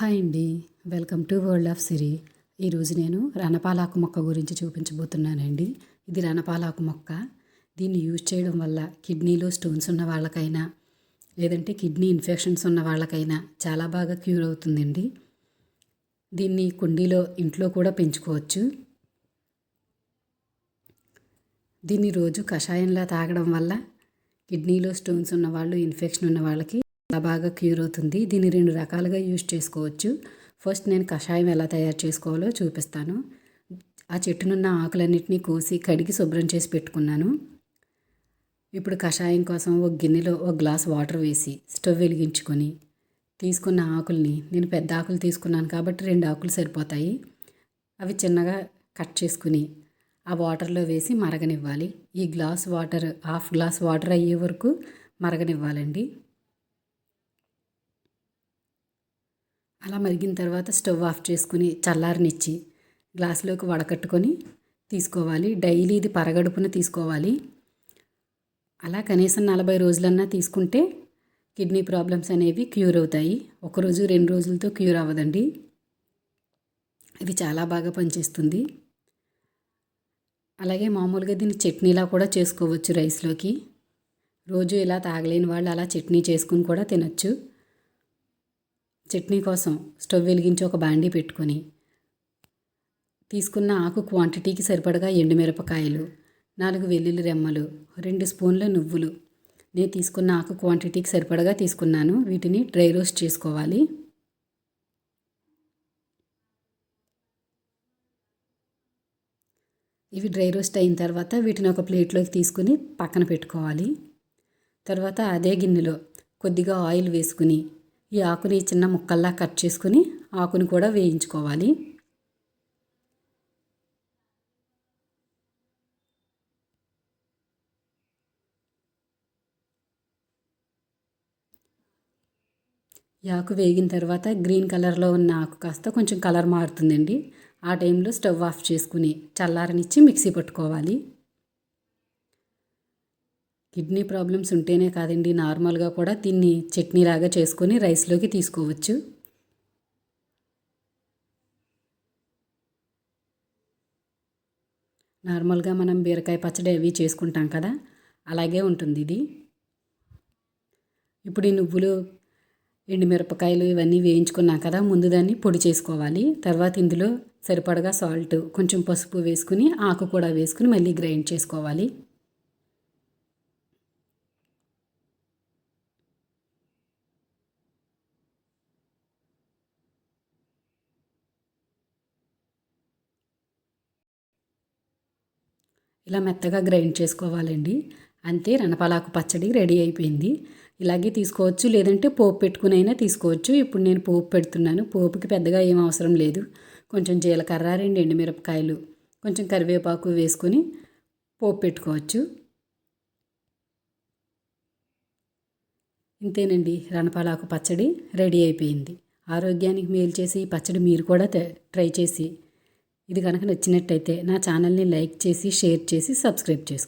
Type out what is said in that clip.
Hi అండి. Welcome to world of Siri. ఈరోజు నేను రణపాలాకు మొక్క గురించి చూపించబోతున్నానండి. ఇది రణపాలాకు మొక్క. దీన్ని యూజ్ చేయడం వల్ల కిడ్నీలో స్టోన్స్ ఉన్న వాళ్ళకైనా లేదంటే కిడ్నీ ఇన్ఫెక్షన్స్ ఉన్న వాళ్ళకైనా చాలా బాగా క్యూర్ అవుతుందండి. దీన్ని కుండీలో ఇంట్లో కూడా పెంచుకోవచ్చు. దీన్ని రోజు కషాయంలా తాగడం వల్ల కిడ్నీలో స్టోన్స్ ఉన్న వాళ్ళు ఇన్ఫెక్షన్ ఉన్న వాళ్ళకి చాలా బాగా క్యూర్ అవుతుంది. దీన్ని రెండు రకాలుగా యూజ్ చేసుకోవచ్చు. ఫస్ట్ నేను కషాయం ఎలా తయారు చేసుకోవాలో చూపిస్తాను. ఆ చెట్టునున్న ఆకులన్నింటినీ కోసి కడిగి శుభ్రం చేసి పెట్టుకున్నాను. ఇప్పుడు కషాయం కోసం ఒక గిన్నెలో ఒక గ్లాస్ వాటర్ వేసి స్టవ్ వెలిగించుకొని తీసుకున్న ఆకుల్ని నేను పెద్ద ఆకులు తీసుకున్నాను కాబట్టి రెండు ఆకులు సరిపోతాయి. అవి చిన్నగా కట్ చేసుకుని ఆ వాటర్లో వేసి మరగనివ్వాలి. ఈ glass water half glass water అయ్యే వరకు మరగనివ్వాలండి. అలా మరిగిన తర్వాత స్టవ్ ఆఫ్ చేసుకుని చల్లారనిచ్చి గ్లాసులోకి వడకట్టుకొని తీసుకోవాలి. డైలీ ఇది పరగడుపున తీసుకోవాలి. అలా కనీసం నలభై రోజులన్నా తీసుకుంటే కిడ్నీ ప్రాబ్లమ్స్ అనేవి క్యూర్ అవుతాయి. ఒకరోజు రెండు రోజులతో క్యూర్ అవ్వదండి. ఇది చాలా బాగా పనిచేస్తుంది. అలాగే మామూలుగా దీన్ని చట్నీలా కూడా చేసుకోవచ్చు రైస్లోకి. రోజు ఇలా తాగలేని వాళ్ళు అలా చట్నీ చేసుకుని కూడా తినచ్చు. చట్నీ కోసం స్టవ్ వెలిగించి ఒక బాండీ పెట్టుకొని తీసుకున్న ఆకు క్వాంటిటీకి సరిపడగా ఎండుమిరపకాయలు నాలుగు వెల్లుల్లి రెమ్మలు రెండు స్పూన్ల నువ్వులు. నేను తీసుకున్న ఆకు క్వాంటిటీకి సరిపడగా తీసుకున్నాను. వీటిని డ్రై రోస్ట్ చేసుకోవాలి. ఇవి డ్రై రోస్ట్ అయిన తర్వాత వీటిని ఒక ప్లేట్లోకి తీసుకుని పక్కన పెట్టుకోవాలి. తర్వాత అదే గిన్నెలో కొద్దిగా ఆయిల్ వేసుకుని ఈ ఆకుని చిన్న ముక్కల్లా కట్ చేసుకుని ఆకుని కూడా వేయించుకోవాలి. ఈ ఆకు వేగిన తర్వాత గ్రీన్ కలర్లో ఉన్న ఆకు కాస్త కొంచెం కలర్ మారుతుందండి. ఆ టైంలో స్టవ్ ఆఫ్ చేసుకుని చల్లారనిచ్చి మిక్సీ పట్టుకోవాలి. కిడ్నీ ప్రాబ్లమ్స్ ఉంటేనే కాదండి నార్మల్గా కూడా దీన్ని చట్నీలాగా చేసుకొని రైస్లోకి తీసుకోవచ్చు. నార్మల్గా మనం బీరకాయ పచ్చడి అవి చేసుకుంటాం కదా అలాగే ఉంటుంది ఇది. ఇప్పుడు ఈ నువ్వులు ఎండుమిరపకాయలు ఇవన్నీ వేయించుకున్నాం కదా ముందు దాన్ని పొడి చేసుకోవాలి. తర్వాత ఇందులో సరిపడగా సాల్ట్ కొంచెం పసుపు వేసుకుని ఆకు కూడా వేసుకుని మళ్ళీ గ్రైండ్ చేసుకోవాలి. ఇలా మెత్తగా గ్రైండ్ చేసుకోవాలండి. అంతే రణపాలాకు పచ్చడి రెడీ అయిపోయింది. ఇలాగే తీసుకోవచ్చు లేదంటే పోపు పెట్టుకుని అయినా తీసుకోవచ్చు. ఇప్పుడు నేను పోపు పెడుతున్నాను. పోపుకి పెద్దగా ఏం అవసరం లేదు. కొంచెం జీలకర్ర రెండు ఎండుమిరపకాయలు కొంచెం కరివేపాకు వేసుకొని పోపు పెట్టుకోవచ్చు. ఇంతేనండి రణపాలాకు పచ్చడి రెడీ అయిపోయింది. ఆరోగ్యానికి మేలు చేసి ఈ పచ్చడి మీరు కూడా ట్రై చేసి ఇది కనుక నచ్చినట్టయితే నా ఛానల్ని లైక్ చేసి షేర్ చేసి సబ్స్క్రైబ్ చేసుకోండి.